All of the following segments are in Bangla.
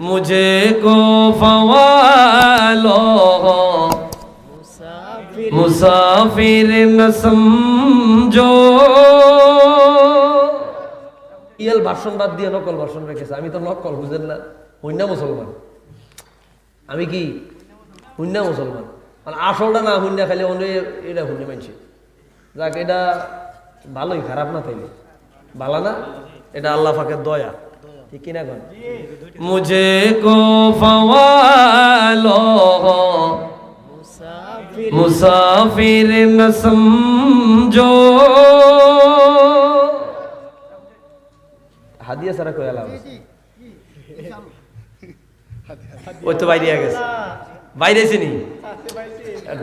مجھے کو فوالو مسافر نہ سمجھو ইয়েল ভার্সন বাদ দিয়ে নকল ভার্সন রেখেছে। আমি তো নকল বুঝেন না। হইনা মুসলমান। আমি কি? হইনা মুসলমান। মানে আসলটা না হইনা খালি অন্য এটা হইনা মানছি। যাক এটা ভালোই খারাপ না তাইলে। ভালো না? এটা আল্লাহ ফাঁকের দয়া। ঠিক কিনা কন মুঝে কো ফওয়ালো মুসাফির ন সমঝো হাদিয়া সারা কই আলাম ওই তো বাইরে গেছে। বাইরে নি?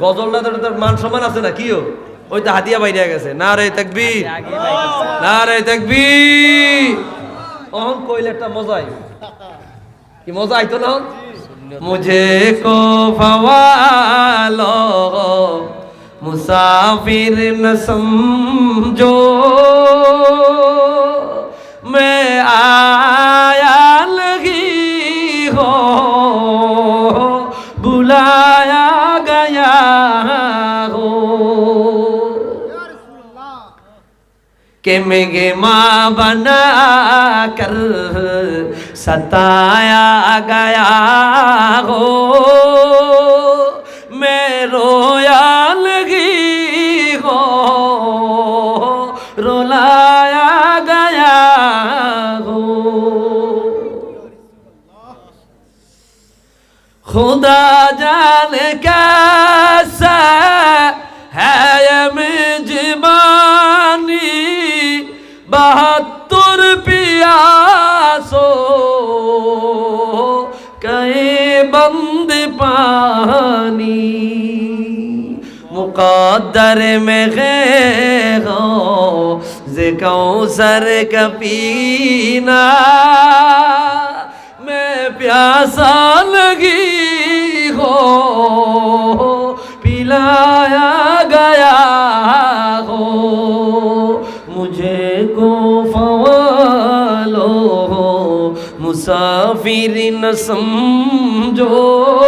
গজলটা তো তার মান সম্মান আছে না কিও ওই তো হাতিয়া বাইরে গেছে। না রে তাকবি না রে তাকবি অহন কইলে একটা মজাই কি মজা আইতো না মুঝে কো ভওয়ালো মুসাফির ন সমঝো। মে আয়া লগি হো বুলায়া গয়া कि मेगे माँ बना कर सताया गया हो। मैं रोया लगी हो। रोलाया गया हो। खुदा जाने कैसा बहत्तर पियासो कई बंद पानी मुकद्दर में गए हो जे कौसर का पीना मैं प्यासा लगी મુસાફિર ન સમજો.